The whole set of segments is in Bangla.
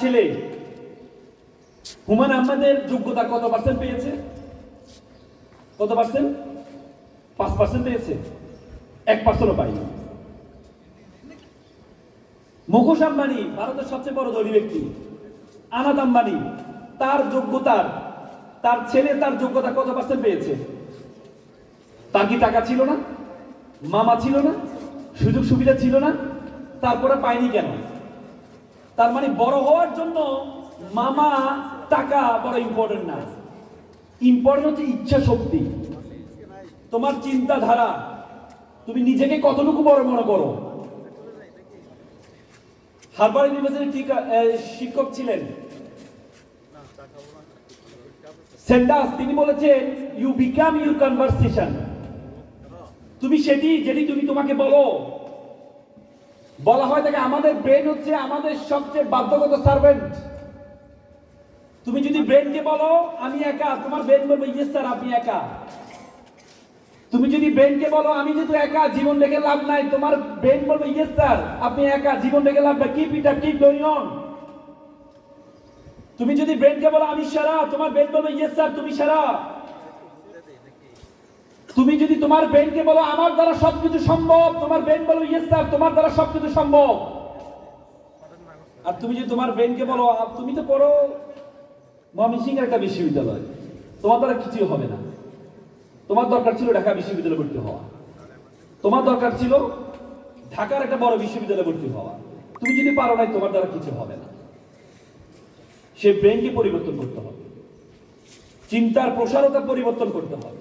ছেলে হুমায়ুন আহমেদের যোগ্যতা কত পার্সেন্ট পেয়েছে? কত পার্সেন্ট পাঁচ পার্সেন্ট পেয়েছে। এক পার্সেন্টও পাইনি। মুখোশ আম্বানি ভারতের সবচেয়ে বড় ধনী ব্যক্তি। আনাদ আম্বানি, তার যোগ্যতার, তার ছেলে তার যোগ্যতা কত পার্সেন্ট পেয়েছে? তার কি টাকা ছিল না? মামা ছিল না? সুযোগ সুবিধা ছিল না? তারপরে পায়নি কেন? তার মানে বড় হওয়ার জন্য মামা টাকা বড় ইম্পর্টেন্ট না। ইম্পর্টেন্ট হচ্ছে ইচ্ছা শক্তি। তোমার চিন্তাধারা, তুমি নিজেকে কতটুকু বড় মনে করো? হারবার ইউনিভার্সিটির শিক্ষক ছিলেন। সেন্ডাস, তিনি বলেছেন ইউ বিকাম ইউর কনভারসেশন তুমি সেটি, যেটি তুমি তোমাকে বলো বলা হয় তাকে আমাদের ব্রেন হচ্ছে আমাদের সবচেয়ে বাধ্যগত সার্ভেন্ট তুমি যদি ব্রেনকে বলো, আমি একা, তোমার ব্রেন বলবে ইয়েস স্যার আপনি একা। তুমি যদি ব্রেনকে বলো, আমি যেহেতু একা, জীবন রেখে লাভ নাই, তোমার ব্রেন বলবে ইয়েস স্যার আপনি একা, জীবন রেখে লাভ নাই keep it up keep going on তুমি যদি ব্রেনকে বলো, আমি সারা, তোমার ব্রেন বলবে ইয়েস স্যার তুমি সারা। তুমি যদি তোমার ব্রেনকে বলো, আমার দ্বারা সবকিছু সম্ভব, তোমার ব্রেন বলো ইয়েস স্যার তোমার দ্বারা সবকিছু সম্ভব। আর তুমি যদি তোমার ব্রেনকে বলো তুমি তো পড়ো ময়মনসিংহ একটা বিশ্ববিদ্যালয়, তোমার দ্বারা কিছুই হবে না। তোমার দরকার ছিল ঢাকা বিশ্ববিদ্যালয়ে ভর্তি হওয়া। তোমার দরকার ছিল ঢাকার একটা বড় বিশ্ববিদ্যালয়ে ভর্তি হওয়া। তুমি যদি পারো নাই, তোমার দ্বারা কিছু হবে না। সে ব্রেনকে পরিবর্তন করতে হবে। চিন্তার প্রসারতা পরিবর্তন করতে হবে।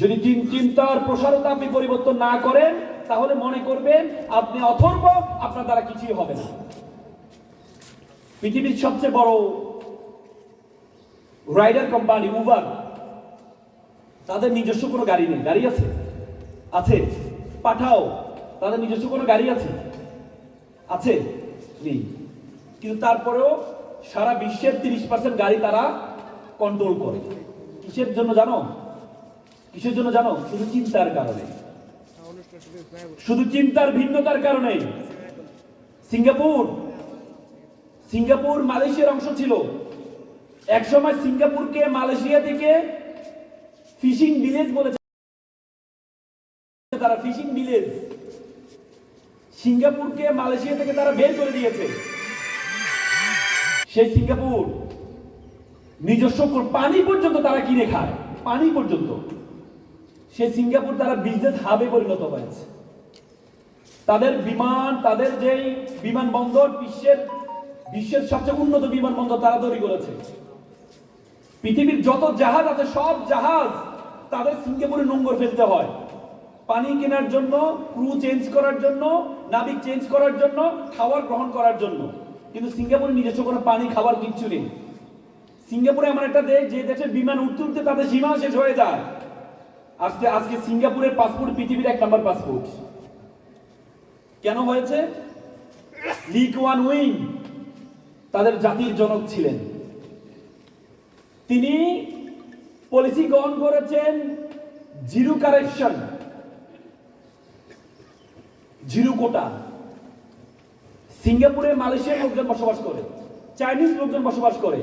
যদি চিন- চিন্তার প্রসারতা আপনি পরিবর্তন না করেন, তাহলে মনে করবেন আপনি অথর্ব, আপনার দ্বারা কিছুই হবে না। পৃথিবীর সবচেয়ে বড় রাইডার কোম্পানি উবার, তাদের নিজস্ব কোনো গাড়ি নেই। গাড়ি আছে? আছে। পাঠাও। তাদের নিজস্ব কোনো গাড়ি আছে? আছে? নেই। কিন্তু তারপরেও সারা বিশ্বের তিরিশ পার্সেন্ট গাড়ি তারা কন্ট্রোল করে। কিসের জন্য জানো? কিসের জন্য জানো? শুধু চিন্তার কারণে। শুধু চিন্তার ভিন্নতার কারণে। সিঙ্গাপুর। সিঙ্গাপুর মালয়েশিয়ার অংশ ছিল। একসময় সিঙ্গাপুরকে মালয়েশিয়া থেকে ফিশিং ভিলেজ বলেছে তারা ফিশিং ভিলেজ। সিঙ্গাপুরকে মালয়েশিয়া থেকে তারা বের করে দিয়েছে। সেই সিঙ্গাপুর নিজস্ব পানি পর্যন্ত তারা কিনে খায়। পানি পর্যন্ত। সেই সিঙ্গাপুর তারা বিজনেস হাবে পরিণত হয়েছে। তাদের বিমান, তাদের যেই বিমানবন্দর, বিশ্বের বিশ্বের সবচেয়ে উন্নত বিমানবন্দর তারা তৈরি করেছে। পৃথিবীর যত জাহাজ আছে, সব জাহাজ তাদের সিঙ্গাপুরে নোংর ফেলতে হয়। পানি কেনার জন্য ক্রু চেঞ্জ করার জন্য, নাবিক চেঞ্জ করার জন্য, খাবার গ্রহণ করার জন্য। কিন্তু সিঙ্গাপুরে নিজস্ব কোনো পানি, খাবার কিচ্ছু নেই। সিঙ্গাপুরে এমন একটা দেশ, যে দেশের বিমান উঠতে উঠতে তাদের সীমা শেষ হয়ে যায়। আজকে আজকে সিঙ্গাপুরের পাসপোর্ট পৃথিবীর এক নম্বর পাসপোর্ট কেন হয়েছে? লিক ওয়ান উইং তাদের জাতির জনক ছিলেন। তিনি পলিসি গ্রহণ করেছেন জিরো কারেকশন জিরো কোটা সিঙ্গাপুরে মালয়েশিয়ার লোকজন বসবাস করে চাইনিজ লোকজন বসবাস করে।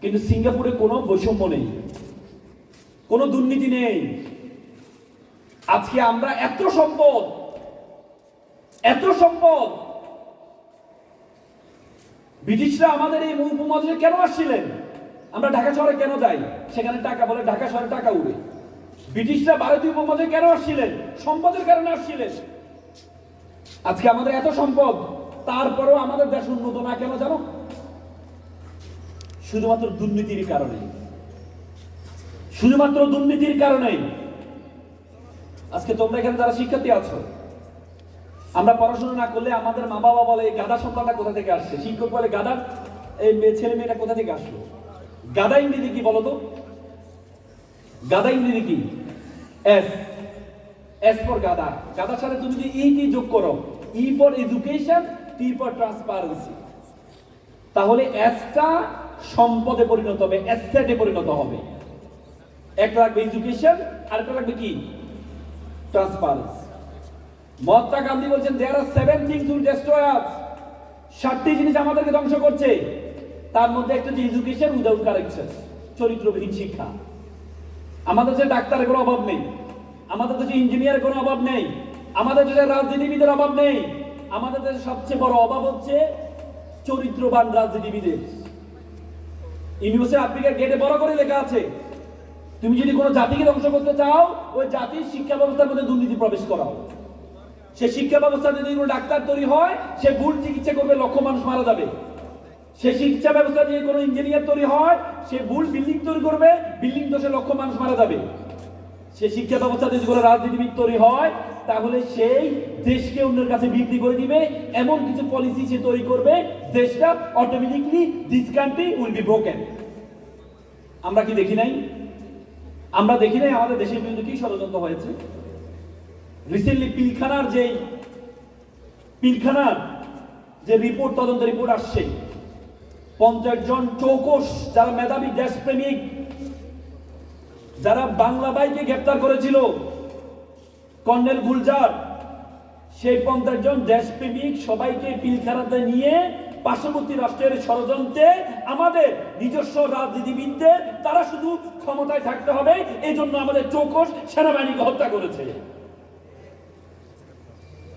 কিন্তু সিঙ্গাপুরে কোনো বৈষম্য নেই। কোনো দুর্নীতি নেই। আজকে আমরা এত সম্পদ এত সম্পদ। ব্রিটিশরা আমাদের এই উপমহাদেশে কেন আসছিলেন? আমরা ঢাকা শহরে কেন যাই? সেখানে টাকা বলে ঢাকা শহরে টাকা উড়ে। ব্রিটিশরা ভারতীয় উপমহাদেশে কেন আসছিলেন? সম্পদের কারণে আসছিলেন। আজকে আমাদের এত সম্পদ, তারপরেও আমাদের দেশ উন্নত না কেন জানো? শুধুমাত্র দুর্নীতির কারণে শুধুমাত্র দুর্নীতির কারণে। আজকে তোমরা এখানে যারা শিক্ষার্থী আছো, আমরা পড়াশোনা না করলে আমাদের মা বাবা বলে গাদা সন্তানটা কোথা থেকে আসছে? শিক্ষক বলে গাদা এই ছেলে মেয়েটা কোথা থেকে আসলো? গাদা ইংরেজি কি বলো তো গাদা ইংরেজি কি? এস। এস ফর গাদা গাদার সাথে তুমি যদি ই যোগ করো, E for education T for transparency তাহলে এসটা সম্পদে পরিণত হবে অ্যাসেটে পরিণত হবে। একটা লাগবে এডুকেশন আর একটা লাগবে কি? ট্রান্সপারেন্সি মহাত্মা গান্ধী বলছেন there are seven things will destroy us ষাটটি জিনিস আমাদেরকে ধ্বংস করছে। তার মধ্যে একটা যে এডুকেশন উইদাউট কারেকশন চরিত্রবিহীন শিক্ষা। আমাদের যে ডাক্তারের কোনো অভাব নেই, আমাদের দেশে ইঞ্জিনিয়ারের কোনো অভাব নেই, আমাদের দেশে রাজনীতিবিদের অভাব নেই, আমাদের দেশে সবচেয়ে বড় অভাব হচ্ছে চরিত্রবান রাজনীতিবিদের। ইউনিভার্সিটি আফ্রিকার গেটে বড় করে লেখা আছে তুমি যদি কোনো জাতিকে ধ্বংস করতে চাও, ওই জাতির শিক্ষা ব্যবস্থার মধ্যে দুর্নীতি প্রবেশ করাও সে শিক্ষা ব্যবস্থাতে যদি কোনো ডাক্তার তৈরি হয়, সে ভুল চিকিৎসা করবে, লক্ষ মানুষ মারা যাবে। সে শিক্ষা ব্যবস্থা দিয়ে কোনো ইঞ্জিনিয়ার তৈরি হয়, সে ভুল বিল্ডিং তৈরি করবে, বিল্ডিং দোষে লক্ষ মানুষ মারা যাবে। সে শিক্ষা ব্যবস্থা যদি কোনো রাজনীতিবিদ তৈরি হয়, তাহলে সেই দেশকে অন্যের কাছে বিক্রি করে দিবে। এমন কিছু পলিসি সে তৈরি করবে, দেশটা automatically this country will be broken আমরা কি দেখি নাই? আমরা দেখি নাই, আমাদের দেশের বিরুদ্ধে কি ষড়যন্ত্র হয়েছে? রিসেন্টলি পিলখানার যে পিলখানার যে রিপোর্ট তদন্ত রিপোর্ট আসছে, পঞ্চাশ জন চৌকস যারা মেধাবী দেশপ্রেমিক, যারা বাংলা বাইকে গ্রেপ্তার করেছিল, কর্নেল গুলজার, সেই পঞ্চাশ জন দেশপ্রেমিক সবাইকে পিলখানাতে নিয়ে পার্শ্ববর্তী রাষ্ট্রের ষড়যন্ত্রে আমাদের নিজস্ব রাজনীতিবিদদের, তারা শুধু ক্ষমতায় থাকতে হবে এই জন্য আমাদের চৌকস সেনাবাহিনীকে হত্যা করেছে।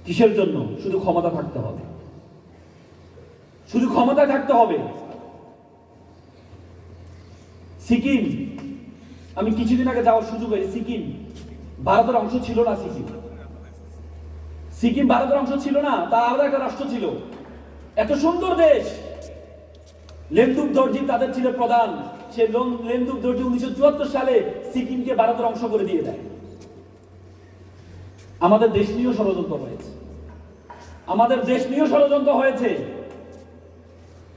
কিসের জন্য? শুধু ক্ষমতা থাকতে হবে। শুধু ক্ষমতায় থাকতে হবে। সিকিম, আমি কিছুদিন আগে যাওয়ার সুযোগ হয়েছে সিকিম, ভারতের অংশ ছিল না সিকিম। সিকিম ভারতের অংশ ছিল না তা আলাদা একটা রাষ্ট্র ছিল। এত সুন্দর দেশ। লেন্দুক দর্জি তাদের ছিল প্রধান। সে লোন- লেন্দুক দর্জি উনিশশো চুয়াত্তর সালে সিকিমকে ভারতের অংশ করে দিয়ে দেয়। আমাদের দেশ নিয়েও ষড়যন্ত্র হয়েছে। আমাদের দেশ নিয়েও ষড়যন্ত্র হয়েছে।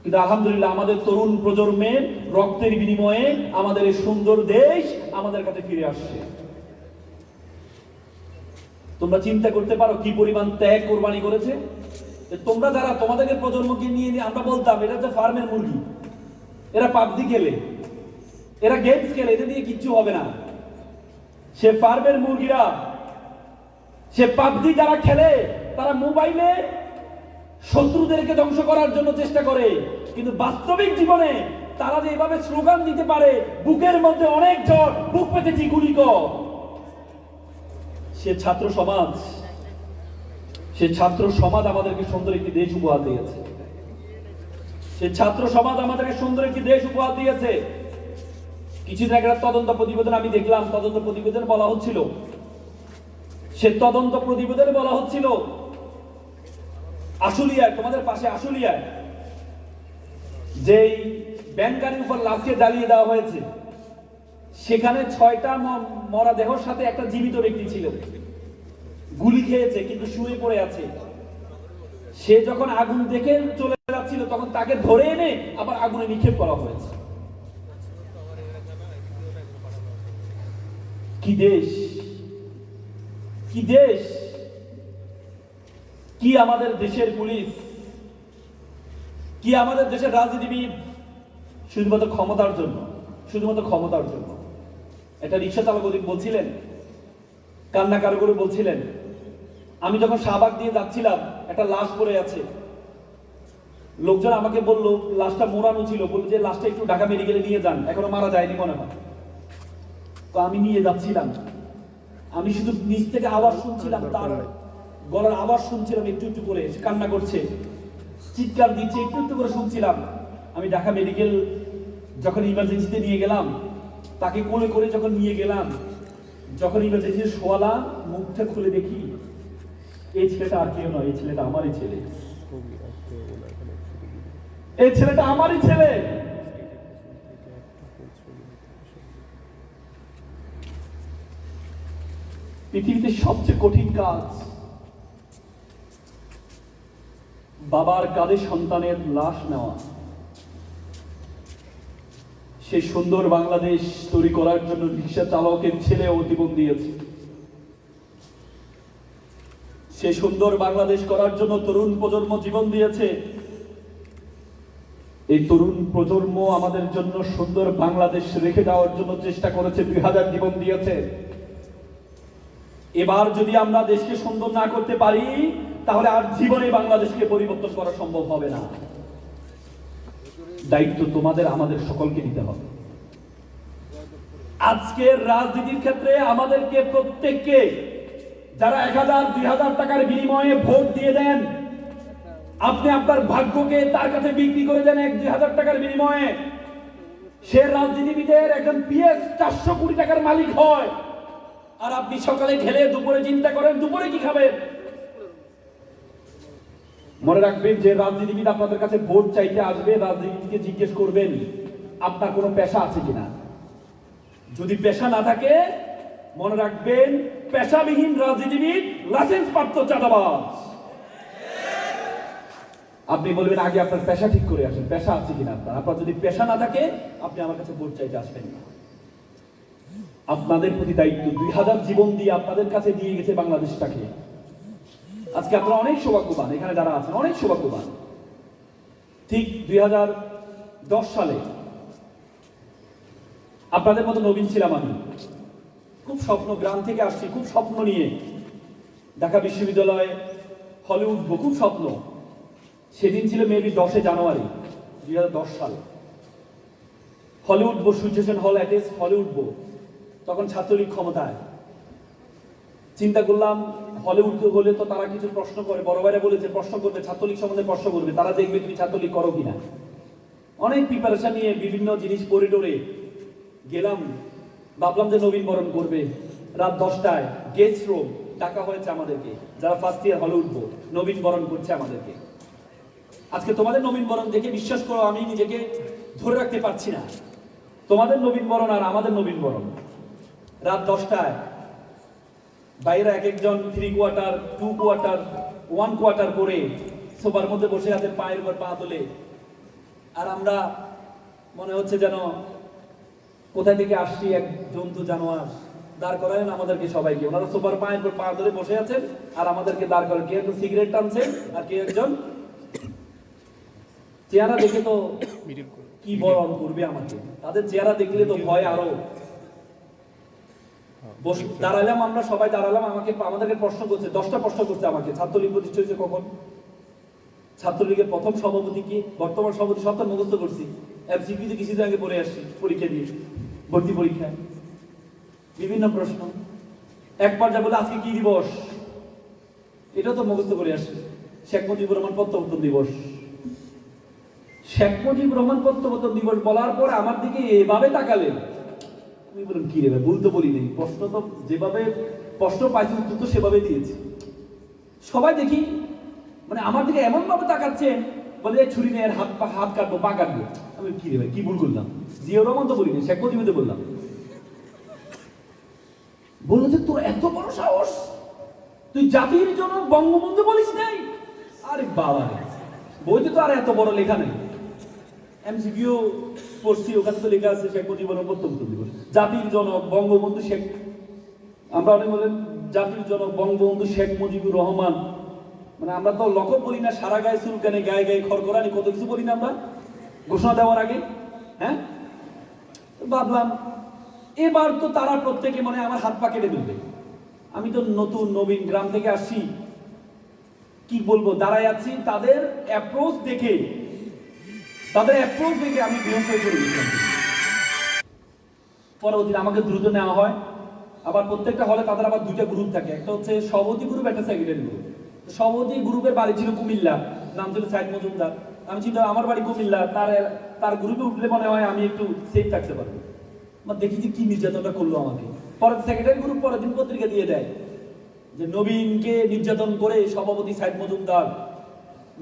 কিন্তু আলহামদুলিল্লাহ আমাদের তরুণ প্রজন্মের রক্তের বিনিময়ে আমাদের এই সুন্দর দেশ আমাদের কাছে ফিরে আসছে। তোমরা চিন্তা করতে পারো কি পরিমাণ ত্যাগ কোরবানি করেছে? তোমরা যারা তোমাদেরকে প্রজন্মকে নিয়ে নিয়ে আমরা বলতাম এটা হচ্ছে ফার্মের মুরগি। এরা পাবজি খেলে। এরা গেমস খেলে, এদের দিয়ে কিচ্ছু হবে না। সে ফার্মের মুরগিরা, সে পাবজি যারা খেলে, তারা মোবাইলে শত্রুদেরকে ধ্বংস করার জন্য চেষ্টা করে। কিন্তু বাস্তবিক জীবনে তারা যে এভাবে স্লোগান দিতে পারে, বুকের মধ্যে অনেক জ্বর বুক পেতেছি গুলি সে ছাত্র সমাজ। সে ছাত্র সমাজ আমাদেরকে সুন্দর একটি দেশ উপহার দিয়েছে। সে ছাত্র সমাজ আমাদেরকে সুন্দর একটি দেশ উপহার দিয়েছে। কিছুদিন একটা তদন্ত প্রতিবেদন আমি দেখলাম, তদন্ত প্রতিবেদন বলা হচ্ছিল। সে তদন্ত প্রতিবেদন বলা হচ্ছিল, আশুলিয়ায়, তোমাদের পাশে আশুলিয়ায়, যেই ব্যাংকারের উপর লাফিয়ে জ্বালিয়ে দেওয়া হয়েছে। সেখানে ছয়টা ম- মরা দেহর সাথে একটা জীবিত ব্যক্তি ছিল। গুলি খেয়েছে, কিন্তু শুয়ে পড়ে আছে। সে যখন আগুন দেখে চলে যাচ্ছিল, তখন তাকে ধরে এনে আবার আগুনে নিক্ষেপ করা হয়েছে। কি দেশ? কি দেশ? কি আমাদের দেশের পুলিশ? কি আমাদের দেশের রাজনীতিবিদ? শুধুমাত্র ক্ষমতার জন্য, শুধুমাত্র ক্ষমতার জন্য। একটা রিক্সা চালক বলছিলেন কান্নাকার করে বলছিলেন আমি যখন শাহবাগ দিয়ে যাচ্ছিলাম একটা লাশ পড়ে আছে। লোকজন আমাকে বলল লাশটা মোড়ানো ছিল। বলল যে লাশটা একটু ঢাকা মেডিকেলে নিয়ে যান এখনও মারা যায়নি মনে হয়। তো আমি নিয়ে যাচ্ছিলাম। আমি শুধু নিচ থেকে আওয়াজ শুনছিলাম তার গলার আওয়াজ শুনছিলাম একটু একটু করে সে কান্না করছে। চিৎকার দিচ্ছে একটু একটু করে শুনছিলাম। আমি ঢাকা মেডিকেল যখন ইমার্জেন্সিতে নিয়ে গেলাম তাকে কোলে করে যখন নিয়ে গেলাম যখন ইমার্জেন্সি শোয়ালাম মুখটা খুলে দেখি। এই ছেলেটা আর কেউ নয় এই ছেলেটা আমারই ছেলে। এই ছেলেটা আমারই ছেলে। পৃথিবীতে সবচেয়ে কঠিন কাজ বাবার কাঁধে সন্তানের লাশ নেওয়া। সেই সুন্দর বাংলাদেশ তৈরি করার জন্য রিক্সা চালকের ছেলে জীবন দিয়েছে। সে সুন্দর বাংলাদেশ করার জন্য তরুণ প্রজন্ম জীবন দিয়েছে। এই তরুণ প্রজন্ম আমাদের জন্য সুন্দর বাংলাদেশ রেখে দেওয়ার জন্য চেষ্টা করেছে দুই হাজার জীবন দিয়েছে। এবার যদি আমরা দেশকে সুন্দর না করতে পারি, তাহলে আর জীবনে বাংলাদেশকে পরিবর্তন করা সম্ভব হবে না। দায়িত্ব তোমাদের, আমাদের সকলকে নিতে হবে। আজকের রাজনীতির ক্ষেত্রে আমাদেরকে প্রত্যেককে যারা এক হাজার, দুই হাজার টাকার বিনিময়ে ভোট দিয়ে দেন, আপনি আপনার ভাগ্যকে তার কাছে বিক্রি করে দেন এক, দুই হাজার টাকার বিনিময়ে। সে রাজনীতিবিদের একজন পিএস চারশো কোটি টাকার মালিক হয়। আর আপনি সকালে ঢেলে দুপুরে চিন্তা করেন, দুপুরে কি খাবেন? মনে রাখবেন যে রাজনীতিবিদ আপনাদের কাছে ভোট চাইতে আসবে রাজনীতিকে জিজ্ঞেস করবেন, আপনার কোনো পেশা আছে কিনা? যদি পেশা না থাকে মনে রাখবেন, পেশাবিহীন রাজনীতিবিদ লাইসেন্স প্রাপ্ত চাঁদাবাজ। আপনি বলবেন, আগে আপনার পেশা ঠিক করে আসেন, পেশা আছে কিনা আপনার? আপনার যদি পেশা না থাকে, আপনি আমার কাছে ভোট চাইতে আসবেন না। আপনাদের প্রতি দায়িত্ব দুই হাজার জীবন দিয়ে আপনাদের কাছে দিয়ে গেছে বাংলাদেশটাকে। আজকে আপনারা অনেক সৌভাগ্যবান, এখানে যারা আছেন, অনেক সৌভাগ্যবান। ঠিক দুই হাজার দশ সালে আপনাদের মতো নবীন ছিলাম আমি। খুব স্বপ্ন, গ্রাম থেকে আসছি, খুব স্বপ্ন নিয়ে। ঢাকা বিশ্ববিদ্যালয়ে হলে উঠবো, খুব স্বপ্ন। সেদিন ছিল মেবি দশে জানুয়ারি দু হাজার দশ সাল। হলে উঠবো সেন হল অ্যাটেস হলে উঠবো। তখন ছাত্রলীগ ক্ষমতায়। চিন্তা করলাম, হলে উঠতে হলে তো তারা কিছু প্রশ্ন করে। বড় ভাইরা বলেছে, প্রশ্ন করবে, ছাত্রলীগ সম্বন্ধে প্রশ্ন করবে। তারা দেখবে তুমি ছাত্রলীগ করো কিনা। অনেক প্রিপারেশন নিয়ে বিভিন্ন জিনিস করিডোরে গেলাম। ভাবলাম যে নবীন বরণ করবে রাত দশটায়। গেস্ট রুম ডাকা হয়েছে আমাদেরকে। যারা ফার্স্ট ইয়ার হলে উঠবো, নবীন বরণ করছে আমাদেরকে। আজকে তোমাদের নবীন বরণ দেখে বিশ্বাস করো, আমি নিজেকে ধরে রাখতে পারছি না। তোমাদের নবীন বরণ আর আমাদের নবীন বরণ। রাত দশটায় বাইরে এক একজন three quarter two quarter one quarter করে সোফার মধ্যে বসে আছে পায়ের উপর পা তোলে। আর আমরা মনে হচ্ছে যেন কোথা থেকে আসছি এক জন্তু জানোয়ার? দাঁড় করালেন আমাদেরকে সবাইকে। ওনারা সোফার পায়ের উপর পা ধরে বসে আছেন আর আমাদেরকে দাঁড় করেন কে একজন সিগারেট টানছেন আর কে একজন? চেহারা দেখে তো কি বরণ করবে আমাকে। তাদের চেহারা দেখলে তো ভয় আরও। দাঁড়ালাম আমরা সবাই, দাঁড়ালাম, আমাকে আমাদেরকে প্রশ্ন করছে, দশটা প্রশ্ন করছে আমাকে। ছাত্রলীগ প্রতিষ্ঠা হয়েছে কখন? ছাত্রলীগের প্রথম সভাপতি কি? বর্তমান সভাপতি সপ্তাহ মুখস্থ করছি। এমসিকিউতে কিছুদিন আগে পড়ে আসছি পরীক্ষা দিয়ে, ভর্তি পরীক্ষায়। বিভিন্ন প্রশ্ন। এক পর্যায়ে বলে, আজকে কি দিবস? এটাও তো মুখস্থ করে আসছে শেখ মুজিবুর রহমান প্রত্যাবর্তন দিবস। শেখ মুজিবুর রহমান প্রত্যাবর্তন দিবস বলার পর আমার দিকে এভাবে তাকালেন আমি বললাম, কি রে ভাই, ভুল তো বলি নেই। প্রশ্ন তো যেভাবে, প্রশ্ন পাইছি, উত্তর তো সেভাবে দিয়েছি। সবাই দেখি মানে আমার দিকে এমন ভাবে তাকাচ্ছেন বলে ছুরি নিয়ে হাত পা, হাত কাটবো, পা কাটবো। আমি, কি রে ভাই, কি ভুল করলাম? জিয়াউর রহমান তো বলিনি শেখ মুজিবুর বললাম। বলল যে তোর এত বড় সাহস? তুই জাতির জন্য বঙ্গবন্ধু বলিস নাই? আরে বাবা রে, বইতে তো আর এত বড় লেখা নেই। এমসিকিউ পড়ছি, ওখানে তো লেখা আছে শেখ মুজিবুর প্রত্যন্ত দিবস জাতির জনক, বঙ্গবন্ধু শেখ, আমরা অনেক বলেন জাতির জনক, বঙ্গবন্ধু শেখ মুজিবুর রহমান। মানে আমরা তো লকব বলি না, সারা গায়ে চুলকানে, গায়ে গায়ে খড়করানি কত কিছু বলি না আমরা। ঘোষণা দেওয়ার আগে হ্যাঁ? ভাবলাম, এবার তো তারা প্রত্যেকে মানে আমার হাত পা কেটে ফেলবে। আমি তো নতুন, নবীন গ্রাম থেকে আসছি। কি বলব, দাঁড়ায় আছি, তাদের অ্যাপ্রোচ দেখে, তাদের অ্যাপ্রোচ দেখে আমি বিহস করে পড়ে গেছিলাম পরবর্তীতে আমাকে দ্রুত নেওয়া হয়। আবার প্রত্যেকটা হলে তাদের আবার দুইটা গ্রুপ থাকে। একটা হচ্ছে সভাপতি গ্রুপ একটা সেক্রেটারি গ্রুপ সভাপতি গ্রুপের বাড়ি ছিল কুমিল্লা, নাম ছিল সাইদ মজুমদার। আমি চিন্তা আমার বাড়ি কুমিল্লা, তার তার গ্রুপে উঠলে মনে হয় আমি একটু সেফ থাকতে পারব। আমার দেখি যে কি নির্যাতনটা করল আমাকে। পরে সেক্রেটারি গ্রুপ পরের দিন পত্রিকা দিয়ে দেয় যে নবীনকে নির্যাতন করে সভাপতি সাইদ মজুমদার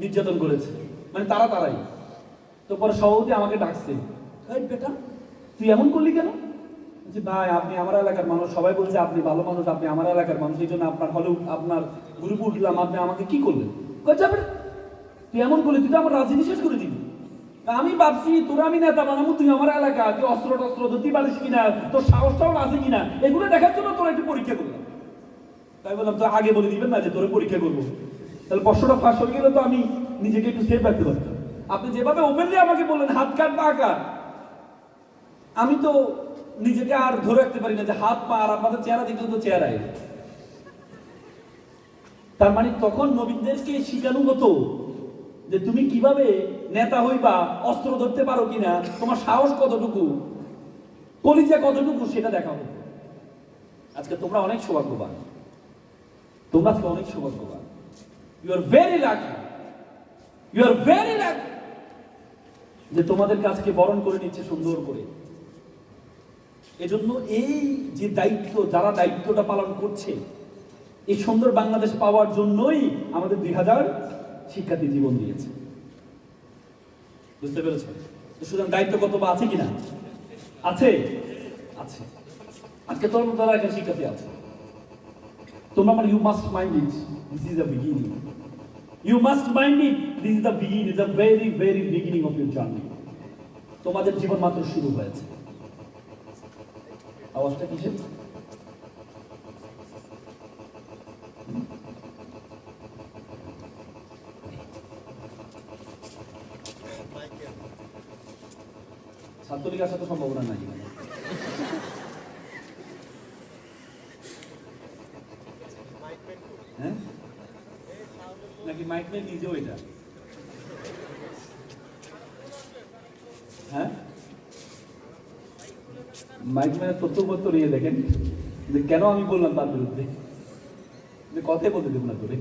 নির্যাতন করেছে। মানে তারা তারাই। তো পরে সভাপতি আমাকে ডাকছে বেটা, তুই এমন করলি কেন? বলছি, ভাই আপনি আমার এলাকার মানুষ। সবাই বলছে আপনি ভালো মানুষ আপনি আমার এলাকার মানুষ। এই জন্য আপনার হলে আপনার গ্রুপে উঠলাম আপনি আমাকে কি করলেন? কচ্ছে তুই এমন করলি তুই তো আমার রাজনীতি শেষ করে দিবি আমি ভাবছি তোর আমি নেতা বানাবো তুই আমার এলাকা তুই অস্ত্র টস্ত্র ধরতে পারিস কিনা তোর সাহসটাও আছে কিনা? এগুলো দেখার জন্য তোর একটু পরীক্ষা করলাম। তাই বললাম তো আগে বলে দিবেন না যে তোরে পরীক্ষা করব। তাহলে প্রশ্নটা ফাঁস হয়ে গেলে তো আমি নিজেকে একটু সেফ রাখতে পারতাম। আপনি যেভাবে ওপেনলি আমাকে বললেন হাত কাট পা কাট আমি তো নিজেকে আর ধরে রাখতে পারি না যে হাত, পা আর আপনাদের চেহারা দেখলে তো চেহারাই। তার মানে তখন নবীনদেরকে শিখানো হতো যে তুমি কীভাবে নেতা হইবা, অস্ত্র ধরতে পারো কিনা, তোমার সাহস কতটুকু, কলিজা কতটুকু সেটা দেখা হতো। আজকে তোমরা অনেক সৌভাগ্যবান। তোমরা আজকে অনেক সৌভাগ্যবান। You are very lucky you are very lucky যে তোমাদের কাছকে বরণ করে নিচ্ছে সুন্দর করে। এজন্য এই যে দায়িত্ব, যারা দায়িত্বটা পালন করছে, এই সুন্দর বাংলাদেশ পাওয়ার জন্যই আমাদের দুই হাজার শিক্ষার্থী জীবন দিয়েছে। বুঝতে পেরেছ সুতরাং দায়িত্ব কত বা আছে কিনা? আছে? আছে। আজকে তোর দ্বারা একটা শিক্ষার্থী আছে। তোমরা মানে you must mind it this is the beginning you must mind it this is the beginning is the very very beginning of your journey তোমাদের জীবন মাত্র শুরু হয়েছে। আওয়াজটা কিসের? ছাত্রলীগ আসার তো সম্ভাবনা নাই। হ্যাঁ? নাকি মাইকম্যান নিজেও এটা হ্যাঁ মাইকম্যানের তথ্যপত্র ইয়ে দেখেন যে কেন আমি বললাম তার বিরুদ্ধে? যে কথাই বলতে দেবো না তোরে।